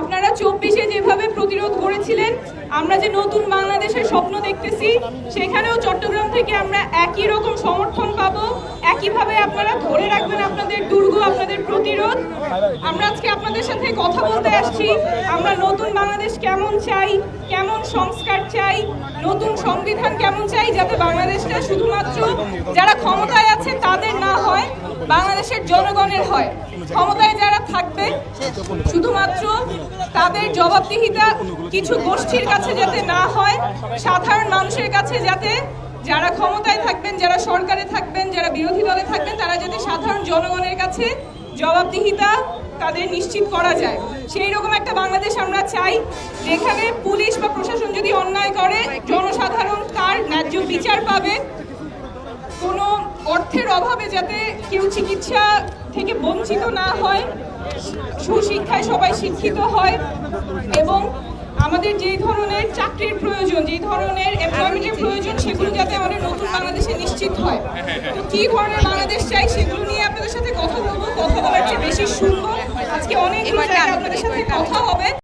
আপনারা চব্বিশে যেভাবে প্রতিরোধ করেছিলেন, আমরা যে নতুন বাংলাদেশের স্বপ্ন দেখতেছি, সেখানেও চট্টগ্রাম থেকে আমরা একই রকম সমর্থন পাবো। একইভাবে আপনারা ধরে রাখবেন আপনাদের দুর্গ, আপনাদের প্রতিরোধ। আমরা আজকে আপনাদের সাথে কথা বলতে আসছি। আমরা নতুন বাংলাদেশ কেমন চাই, কেমন সংস্কার চাই, নতুন সংবিধান কেমন চাই, যাতে বাংলাদেশটা শুধুমাত্র যারা ক্ষমতায় আছে, তাদের না হয়, বাংলাদেশের জনগণের হয়। ক্ষমতায় যারা থাকবে, শুধুমাত্র তাদের জবাবদিহিতা কিছু গোষ্ঠীর কাছে যাতে না হয়, সাধারণ মানুষের কাছে যাতে যারা ক্ষমতায় থাকবেন, যারা সরকারে থাকবেন, যারা বিরোধী দলে থাকবেন, তারা যাতে সাধারণ জনগণের কাছে জবাবদিহিতা তাদের নিশ্চিত করা যায়। সেই রকম একটা বাংলাদেশ আমরা চাই, যেখানে পুলিশ বা প্রশাসন যদি অন্যায় করে, জনসাধারণ তার ন্যায্য বিচার পাবে কোনো অর্থের অভাবে যাতে কেউ চিকিৎসা থেকে বঞ্চিত না হয় সুশিক্ষায় সবাই শিক্ষিত হয় এবং আমাদের যে ধরনের চাকরির প্রয়োজন যে ধরনের এমপ্লয়মেন্টের প্রয়োজন সেগুলো যাতে আমাদের নতুন বাংলাদেশে নিশ্চিত হয়। তো কী ধরনের বাংলাদেশ চাই সেগুলো নিয়ে আপনাদের সাথে কথা বলব। কথা বলার চেয়ে বেশি শুনব। আজকে অনেক আপনাদের সাথে কথা